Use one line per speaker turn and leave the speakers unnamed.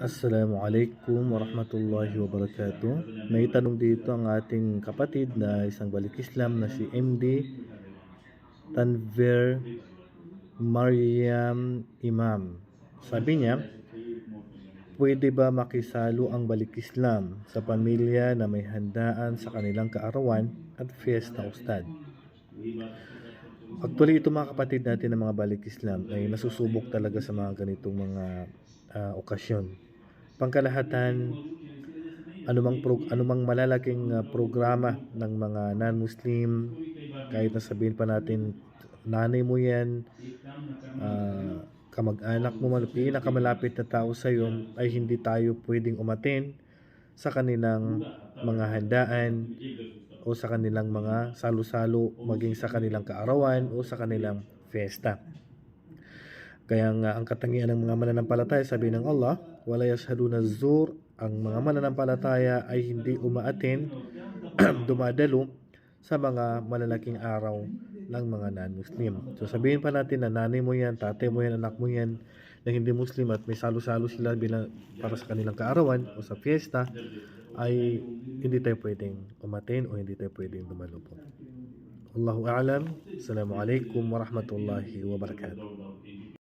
Assalamualaikum warahmatullahi wabarakatuh. May tanong dito ang ating kapatid na isang balik Islam na si MD Tanvir Mariam Imam. Sabi niya, pwede ba makisalo ang balik Islam sa pamilya na may handaan sa kanilang kaarawan at fiesta ustad? Actually, ito mga kapatid natin ng mga balik Islam ay nasusubok talaga sa mga ganitong mga ah, okasyon. Pangkalahatan, anumang, pro, anumang malalaking ah, programa ng mga non-Muslim, kahit na sabihin pa natin, nanay mo yan, ah, kamag-anak mo, mal- pinakamalapit na tao sa iyo, ay hindi tayo pwedeng umatin sa kanilang mga handaan o sa kanilang mga salo-salo, maging sa kanilang kaarawan o sa kanilang fiesta. Kaya nga ang katangian ng mga mananampalataya, sabi ng Allah, wala yashhaduna zur, ang mga mananampalataya ay hindi umaatin, dumadalo sa mga malalaking araw ng mga non-Muslim. So sabihin pa natin na nanay mo yan, tatay mo yan, anak mo yan, na hindi Muslim at may salo-salo sila bilang para sa kanilang kaarawan o sa fiesta, ay hindi tayo pwedeng umatin o hindi tayo pwedeng dumalo po. Allahu a'lam. Assalamualaikum warahmatullahi wabarakatuh.